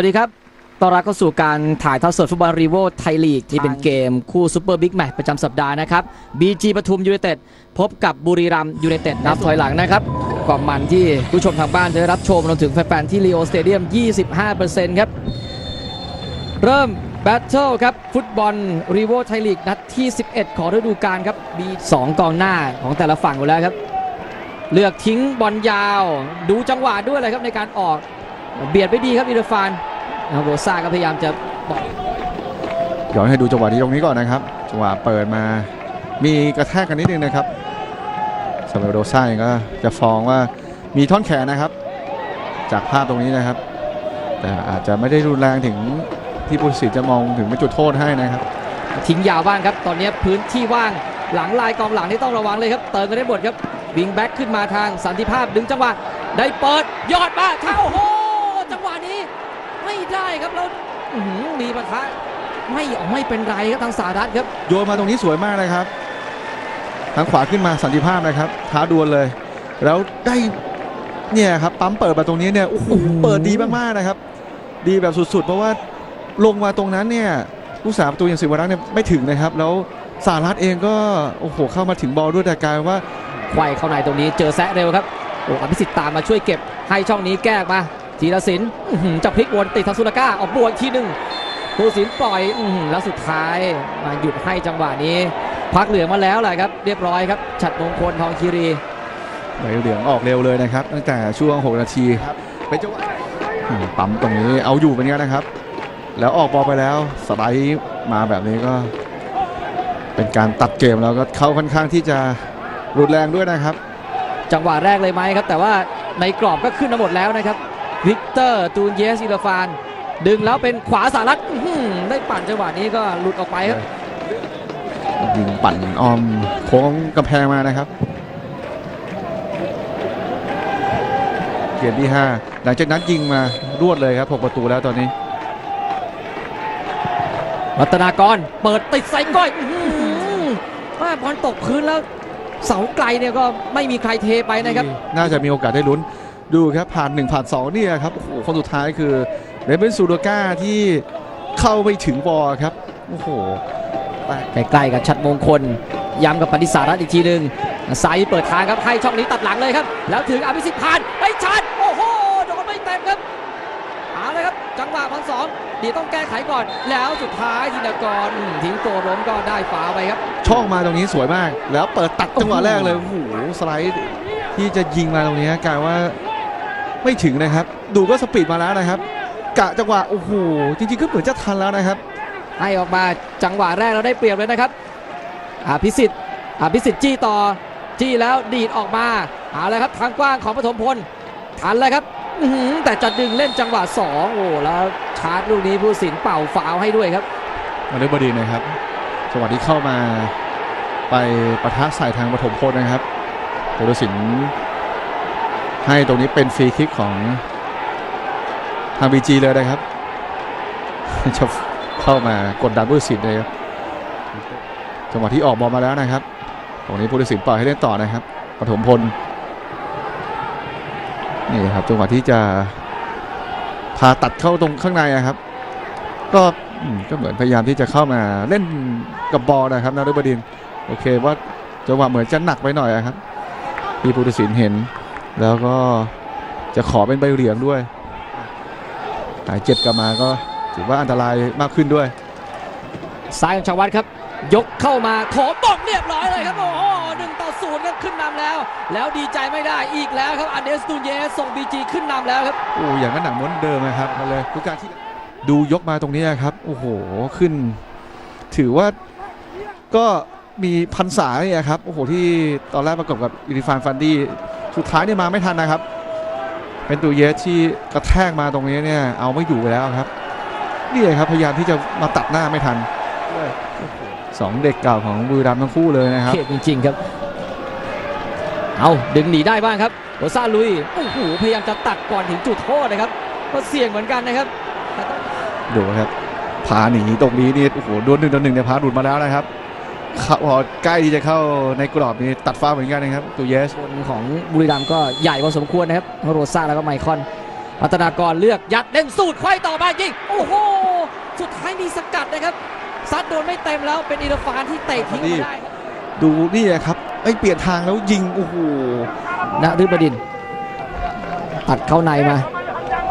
วัสดีครับต้อนรับเข้าสู่การถ่ายทอดสดฟุตบอลรีโวไทยลีก ที่เป็นเกมคู่ซูเปอร์บิ๊กแมตช์ประจำสัปดาห์นะครับ BG ปทุมยูไนเต็ดพบกับบุรีรัมย์ยูไนเต็ดนับถอยหลังนะครับความมันที่ผู้ชมทางบ้านจะได้รับชมรวมถึงแฟนๆที่ลีโอสเตเดียม 25%ครับเริ่มแบทเทิลครับ ฟุตบอลรีโวไทยลีกนัดที่ 11 ของฤดูกาลครับมี2กองหน้าของแต่ละฝั่งอยู่แล้วครับ เลือกทิ้งบอลยาว ดูจังหวะด้วยเลยครับในการออก เบียดไปดีครับอิรฟาน นะครับโรซ่าก็พยายามจะบอกย้อนให้ดูจังหวะที่ตรงนี้ก่อนนะครับ จังหวะเปิดมามีกระแทกกันนิดนึงนะครับซาเมโดซ่าเองก็จะฟ้องว่ามีท่อนแขนนะครับ จากภาพตรงนี้นะครับ แต่อาจจะไม่ได้รุนแรงถึงที่ผู้ตัดสินจะมองถึงเป็นจุดโทษให้นะครับ ทิ้งยาวบ้างครับ ตอนนี้พื้นที่ว่างหลังลายกองหลังที่ต้องระวังเลยครับ เติมกันได้หมดครับวิงแบ็กขึ้นมาทางสันติภาพดึงจังหวะได้เปิดยอดมาเข้าโอ้โหจังหวะนี้ ไม่ได้ครับแล้วอื้อหือมีปะทะไม่ไม่เป็นไรครับทางสหรัฐครับ โยนมาตรงนี้สวยมากนะครับ ทางขวาขึ้นมาสันติภาพนะครับท้าดวลเลย แล้วได้เนี่ยครับปั๊มเปิดมาตรงนี้เนี่ยโอ้โหโอ้โหเปิดดีมากๆนะครับ ดีแบบสุดๆ เพราะว่าลงมาตรงนั้นเนี่ยผู้สาประตูอย่างสิวรักษ์เนี่ยไม่ถึงนะครับ แล้วสารัฐเองก็โอ้โหเข้ามาถึงบอลด้วยแต่กลายว่าไขว้เข้าในตรงนี้เจอแซะเร็วครับโอ้อภิสิทธิ์ตามมาช่วยเก็บให้ช่องนี้แก้ออกมา ธีรศิลป์อื้อหือจะพลิกวนติดทางสุลก้าออกบวกอีกทีหนึ่งผู้สินปล่อยอื้อหือแล้วสุดท้ายมาหยุดให้จังหวะนี้ พักเหลืองมาแล้วแหละครับ เรียบร้อยครับ ฉัดมงคลทองคีรีใบเหลืองออกเร็วเลยนะครับ ตั้งแต่ช่วง 6 นาทีครับเป็นจังหวะอืมปั๊มตรงนี้เอาอยู่เป็นไงนะครับ แล้วออกบอลไปแล้วสไลด์มาแบบนี้ก็ เป็นการตัดเกมแล้วก็เข้าค่อนข้างที่จะรุนแรงด้วยนะครับ จังหวะแรกเลยไหมครับ แต่ว่าในกรอบก็ขึ้นมาหมดแล้วนะครับ วิกเตอร์ตูนเยสอิลฟาน ดึงแล้วเป็นขวาสารัตอื้อหือได้ปั่นจังหวะนี้ก็หลุดออกไปครับยิงปั่นอ้อมโค้งกำแพงมานะครับเกมที่ 5 หลังจากนั้นยิงมารวดเลยครับ 6 ประตูแล้วตอนนี้ รัตนากรเปิดติดใส่ก้อยอื้อหือว่าบอลตกพื้นแล้วเสาไกลเนี่ยก็ไม่มีใครเทไปนะครับ น่าจะมีโอกาสได้ลุ้น ดูครับผ่าน1ผ่าน2เนี่ยครับโอ้โหคนสุดท้ายคือเรเบนซูโดก้าที่เข้าไปถึงบอลครับโอ้โหใกล้ๆกับชัดมงคล ย้ำกับปฏิสารัตอีกทีหนึ่งไซด์เปิดทางครับให้ช่องนี้ตัดหลังเลยครับ แล้วถึงอภิสิทธิ์ผ่านไปชัดโอ้โหโดนไม่เต็มครับเอาเลยครับ จังหวะพันสองดีต้องแก้ไขก่อน แล้วสุดท้ายธินกรอืมทิ้งตัวล้มก็ได้ฝาไปครับ ช่องมาตรงนี้สวยมาก แล้วเปิดตัดจังหวะแรกเลยโอ้โหสไลด์ที่จะยิงมาตรงนี้กลายว่า ไม่ถึงนะครับ ดูก็สปีดมาแล้วนะครับ กะจังหวะโอ้โหจริงๆก็เหมือนจะทันแล้วนะครับ ให้ออกมาจังหวะแรกเราได้เปรียบเลยนะครับอภิสิทธิ์อภิสิทธิ์จี้ต่อจี้แล้วดีดออกมาเอาเลยครับทางกว้างของปฐมพลทันเลยครับอื้อหือแต่จะดึงเล่นจังหวะสองโอ้แล้วชาร์จลูกนี้ผู้สินเป่าฟาวล์ให้ด้วยครับมาเลบดีนะครับจังหวะที่เข้ามาไปปะทะใส่ทางปฐมพลนะครับโทรสิน ให้ตรงนี้เป็นฟรีคิกของทางบีจีเลยนะครับจะเข้ามากดดันผู้ตัดสินเลยครับจังหวะที่ออกบอลมาแล้วนะครับ ตรงนี้ผู้ตัดสินปล่อยให้เล่นต่อนะครับปฐมพลนี่ครับจังหวะที่จะพาตัดเข้าตรงข้างในอะครับ ก็ก็เหมือนพยายามที่จะเข้ามาเล่นกับบอลนะครับนารุบดิน โอเคว่าจังหวะเหมือนจะหนักไปหน่อยอะครับพี่พุทธศิลป์เห็น แล้วก็จะขอเป็นใบเหลืองด้วยหายเจ็บกลับมาก็ถือว่าอันตรายมากขึ้นด้วย ซ้ายของชาวัตครับ ยกเข้ามาโถมตกเรียบร้อยเลยครับโอ้โหหนึ่งต่อศูนย์ครับขึ้นนำแล้ว แล้วดีใจไม่ได้อีกแล้วครับอันเดสตูนเยสส่งบีจีขึ้นนำแล้วครับโอ้อย่างนั้นหนังม้วนเดิมนะครับมาเลยทุกการที่ดูยกมาตรงนี้ครับโอ้โหขึ้น ถือว่าก็มีพันษาเนี่ยครับโอ้โหที่ตอนแรกประกบกับอิริฟานฟันดี้ สุดท้ายเนี่ยมาไม่ทันนะครับ เป็นตูเยสที่กระแทกมาตรงนี้เนี่ยเอาไม่อยู่ไปแล้วครับนี่เลยครับพยายามที่จะมาตัดหน้าไม่ทันสองเด็กเก่าของบุรีรัมย์ทั้งคู่เลยนะครับเขตจริงๆครับ เอาดึงหนีได้บ้างครับโรซ่าลุยโอ้โหพยายามจะตัดก่อนถึงจุดโทษนะครับ ก็เสี่ยงเหมือนกันนะครับแต่ต้องดูครับพาหนีตรงนี้นี่โอ้โหโดนหนึ่งต่อหนึ่งเนี่ยพาหลุดมาแล้วนะครับเข้า พอใกล้ที่จะเข้าในกรอบนี้ตัดฟ้าเหมือนกันนะครับตูเยสคนของบุรีรัมย์ก็ใหญ่พอสมควรนะครับทั้งโรซ่าแล้วก็ไมคอนรัตนากรเลือกยัดเล่นสูตรไขว้ต่อมายิงโอ้โหสุดท้ายมีสกัดนะครับซัดโดนไม่เต็มแล้วเป็นอิรฟานที่เตะทิ้งมาได้ครับดูนี่นะครับไอ้ยเปลี่ยนทางแล้วยิงโอ้โหนฤบดินทร์ตัดเข้าในมา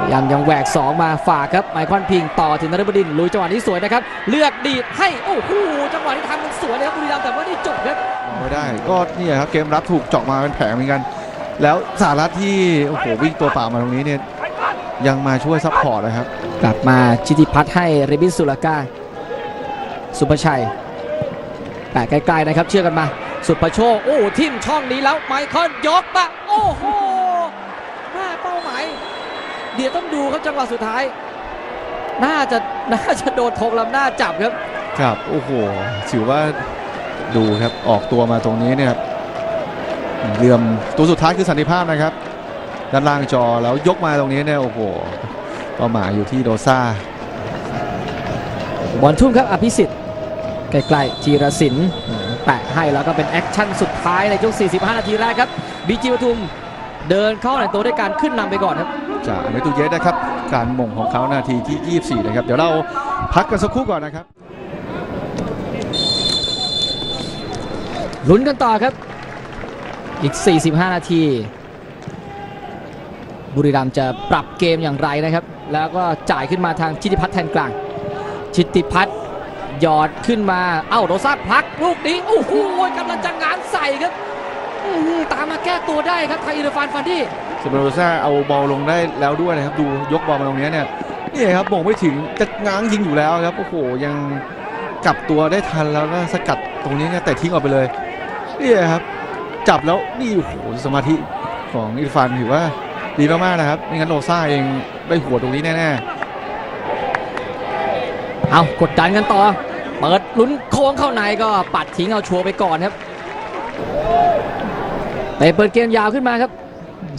พยายามยังแหวก 2 มาฝากครับไมคอนพิงต่อถึงนฤบดินทร์ลุยจังหวะนี้สวยนะครับ เลือกดีดให้ โอ้โหจังหวะที่ทำมันสวยเลยครับบุรีรัมย์แต่ว่าได้จบครับไม่ได้ก็นี่ครับเกมรับถูกเจาะมาเป็นแผงเหมือนกัน แล้วสารัฐที่โอ้โหวิ่งตัวเปล่ามาตรงนี้เนี่ยยังมาช่วยซัพพอร์ตนะครับ กลับมาชิติพัฒน์ให้เรบินสุลากาสุภชัยแปะใกล้ๆนะครับ เชื่อกันมา สุภโชคโอ้ทิมช่องนี้แล้วไมเคิลยกมาโอ้โหหน้าเป้าหมาย เดี๋ยวต้องดูครับจังหวะสุดท้าย น่าจะน่าจะโดนธงลำหน้าจับครับ ครับโอ้โหถือว่าดูครับออกตัวมาตรงนี้เนี่ยครับเหลื่อมตัวสุดท้ายคือสันติภาพนะครับ ด้านล่างจอแล้วยกมาตรงนี้เนี่ยโอ้โหเป้าหมายอยู่ที่โดซ่าบอลทุ่มครับอภิสิทธิ์ใกล้ๆจีรศิลป์แปะให้แล้วก็เป็นแอคชั่นสุดท้ายในช่วง45 นาทีแรกครับบีจีปทุมเดินเข้าในตัวด้วยการขึ้นนำไปก่อนครับ จากเมตุเยสนะครับ การหม่งของเขานาทีที่ 24 นะครับ เดี๋ยวเราพักกันสักครู่ก่อนนะครับลุ้นกันต่อครับ อีก 45 นาที บุรีรัมย์จะปรับเกมอย่างไรนะครับ แล้วก็จ่ายขึ้นมาทางชิติพัฒน์แทนกลาง ชิติพัฒน์หยอดขึ้นมา เอ้าโรซ่าพลักลูกนี้ โอ้โหกำลังจะงานใส่ครับ ตามมาแก้ตัวได้ครับไทยอิรฟานฟันดี้ สเปโรซ่าเอาบอลลงได้แล้วด้วยนะครับ ดูยกบอลมาตรงนี้เนี่ยนี่ครับบ่งไม่ถึงจะง้างยิงอยู่แล้วครับโอ้โหยังกลับตัวได้ทันแล้วก็สกัดตรงนี้เนี่ยแต่ทิ้งออกไปเลยนี่ครับ จับแล้วนี่โอ้โหสมาธิของอิรฟานถือว่าดีมากๆนะครับไม่งั้นโรซ่าเองได้หัวตรงนี้แน่ๆเอากดดันกันต่อเปิดลุ้นโค้งเข้าในก็ปัดทิ้งเอาชัวร์ไปก่อนครับเตะเปิดเกมยาวขึ้นมาครับ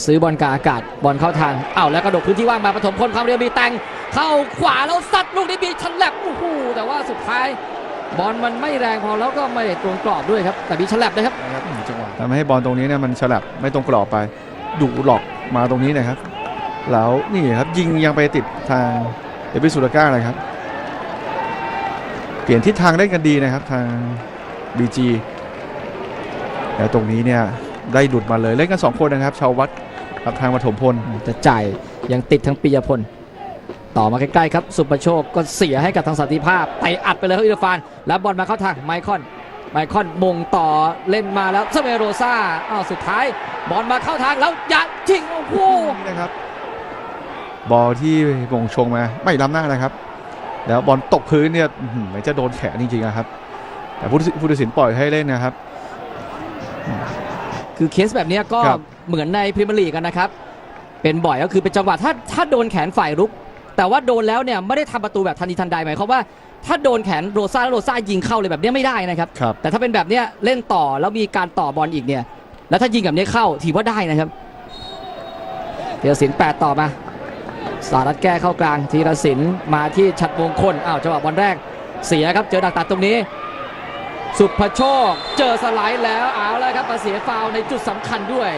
ซื้อบอลกลางอากาศบอลเข้าทางเอ้าแล้วกระดกพื้นที่ว่างมาปฐมพลความเร็วมีแต่งเข้าขวาแล้วซัดลูกนี้มีชันแลบโอ้โหแต่ว่าสุดท้ายบอลมันไม่แรงพอแล้วก็ไม่ได้ตรงกรอบด้วยครับ แต่มีฉลับนะครับๆนะครับจังหวะทำให้บอลตรงนี้เนี่ยมันฉลับไม่ตรงกรอบไปดุหลอกมาตรงนี้นะครับ แล้วนี่ครับยิงยังไปติดทางเอเบสุลก้าเลยครับ เปลี่ยนทิศทางได้กันดีนะครับทาง BG แต่ตรงนี้เนี่ย ได้หลุดมาเลยเล่นกัน 2 คนนะครับ ชาววัดกับทางปฐมพลจะจ่ายยังติดทั้งปียพล ต่อมาใกล้ๆครับ สุประโชคก็เสียให้กับทางสันติภาพไปอัดไปเลยครับอิรฟาน แล้วบอลมาเข้าทางไมคอนไมคอนมงต่อเล่นมาแล้วเซเวโรซาอ้าวสุดท้ายบอลมาเข้าทางแล้วยัดจริงโอ้โหนี่นะครับบอลที่มงชงมาไม่ล้ำหน้านะครับ แล้วบอลตกพื้นเนี่ยอื้อหือเหมือนจะโดนแขนจริงๆนะครับ แต่ผู้ตัดสินผู้ตัดสินปล่อยให้เล่นนะครับ คือเคสแบบเนี้ยก็ครับเหมือนในพรีเมียร์ลีกกันนะครับ เป็นบ่อยก็คือเป็นจังหวะถ้าถ้าโดนแขนฝ่ายรุก แต่ว่าโดนแล้วเนี่ยไม่ได้ทำประตูแบบทันทีทันใดหมายความว่าถ้าโดนแขนโรซ่าแล้วโรซ่ายิงเข้าเลยแบบเนี้ยไม่ได้นะครับครับแต่ถ้าเป็นแบบเนี้ยเล่นต่อแล้วมีการต่อบอลอีกเนี่ย แล้วถ้ายิงแบบนี้เข้าถือว่าได้นะครับธีรศิลป์แปดต่อมา สารัตแก้เข้ากลางธีรศิลป์มาที่ชัดมงคลอ้าวจังหวะบอลแรกเสียครับเจอดักตัดตรงนี้ สุภโชค เจอสไลด์แล้วเอาแล้วครับมาเสียฟาวล์ในจุดสำคัญด้วย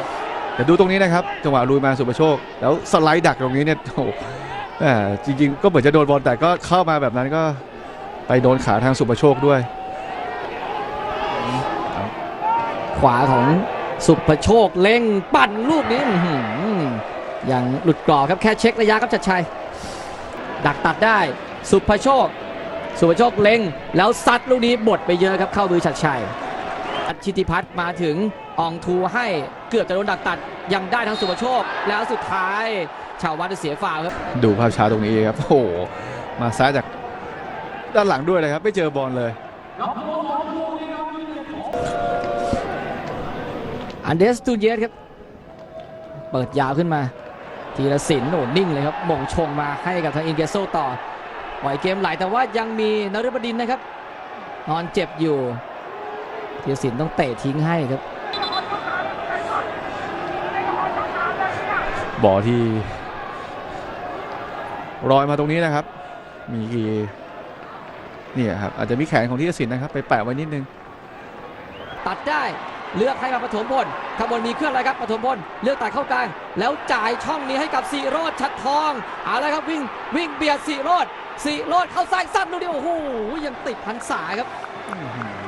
เดี๋ยวดูตรงนี้นะครับจังหวะลุยมาสุประโชค แล้วสไลด์ดักตรงนี้เนี่ยโอ้โหแหม่จริงๆ ก็เหมือนจะโดนบอลแต่ก็เข้ามาแบบนั้นก็ไปโดนขาทางสุประโชคด้วย ขวาของสุภโชคเล่งปั่นลูกนี้อื้อหือยังหลุดกรอบครับแค่เช็คระยะครับชัดชัยดักตัดได้ สุภโชค สุภโชคเล็งแล้วซัดลูกนี้บดไปเยอะครับเข้ามือชัดชัยชิติพัฒน์มาถึงอองทูให้เกือบจะโดนดักตัดยังได้ทั้งสุภโชค แล้วสุดท้ายชาววัดเสียฟาวล์ครับดูภาพช้าตรงนี้ครับโอ้โหมาซ้ายจากด้านหลังด้วยเลยครับไม่เจอบอลเลย อันเดสตูเยสครับ เปิดยาวขึ้นมา ทีละสินโหนนิ่งเลยครับหม่งชงมาให้กับทางอินเกโซต่อ ปล่อยเกมไหลแต่ว่ายังมีนฤบดินนะครับ นอนเจ็บอยู่ทีละสินต้องเตะทิ้งให้ครับบอลที่รอยมาตรงนี้นะครับ มีกี่เนี่ยครับอาจจะมีแขนของที่สินนะครับ ไปแปะไว้นิดนึง ตัดได้เลือกให้มาปฐมพลขบวนมีเครื่องอะไรครับปฐมพลเลือกตัดเข้ากลาง แล้วจ่ายช่องนี้ให้กับสีโรดชัดทองเอาละครับวิ่งวิ่งเบียดสีโรดสีโรดเข้าซ้ายสั้นดูดิโอ้โหยังติดพันษาครับ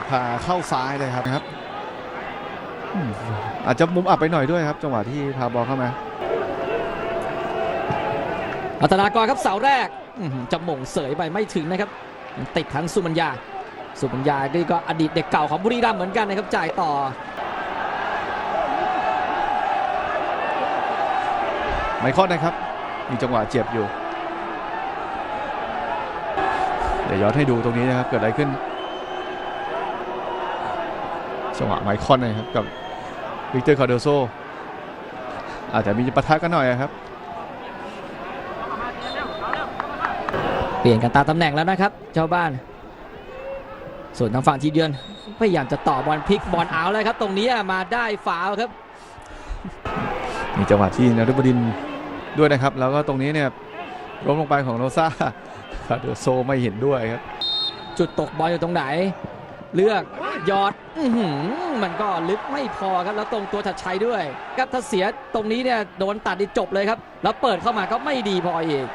พาเข้าซ้ายเลยครับนะครับอืมอาจจะมุมอับไปหน่อยด้วยครับ จังหวะที่พาบอลเข้ามาอัตนากรครับเสาแรกอื้อหือจะหม่งเสยไปไม่ถึงนะครับยังติดทั้งสุมัญญา สุมัญญานี่ก็อดีตเด็กเก่าของบุรีรัมย์เหมือนกันนะครับจ่ายต่อ ไมคอนนะครับ มีจังหวะเจ็บอยู่ เดี๋ยวย้อนให้ดูตรงนี้นะครับ เกิดอะไรขึ้น จังหวะไมคอนนะครับกับวิกเตอร์คาร์โดโซอาจจะมีปะทะกันหน่อยครับ เปลี่ยนกันตามตำแหน่งแล้วนะครับเจ้าบ้าน ส่วนทางฝั่งทีเยือนพยายามจะต่อบอลพลิกบอลเอาเลยครับ ตรงนี้มาได้ฟาวล์ครับ มีจังหวะที่นฤบดินทร์ด้วยนะครับ แล้วก็ตรงนี้เนี่ยล้มลงไปของโรซ่าคาร์โดโซไม่เห็นด้วยครับ จุดตกบอลอยู่ตรงไหน เลือกหยอดอื้อหือมันก็ลึกไม่พอครับ แล้วตรงตัวชัดชัยด้วยครับถ้าเสียตรงนี้เนี่ยโดนตัดนี่จบเลยครับ แล้วเปิดเข้ามาก็ไม่ดีพออีก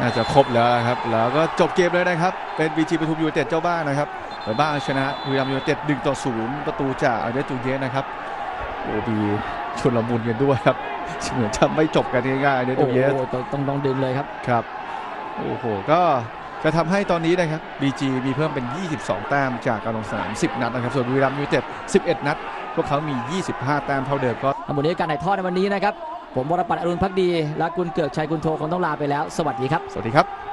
น่าจะครบแล้วนะครับ แล้วก็จบเกมเลยนะครับ เป็นบีจีปทุมยูไนเต็ดเจ้าบ้านนะครับเปิดบ้านเอาชนะบุรีรัมย์ยูไนเต็ด1ต่อ0ประตูจากอาเดตูเยสนะครับ โอ้ดีชนละมุนกันด้วยครับเหมือนจะไม่จบกันง่ายๆอาเดโอ้ตูโหเยสต้องต้องต้องดึงเลยครับครับโอ้โหก็จะทำให้ตอนนี้นะครับ BG มีเพิ่มเป็น 22 แต้มจากการลงสนาม 10 นัดนะครับ ส่วนบุรีรัมย์ยูไนเต็ด 11 นัด พวกเขามี 25 แต้มเท่าเดิมก็ทั้งหมดนี้การถ่ายทอดในวันนี้นะครับ ผมวรปัตรอรุณพักดี และคุณเกือกชัยกุลโทคงต้องลาไปแล้ว สวัสดีครับ สวัสดีครับ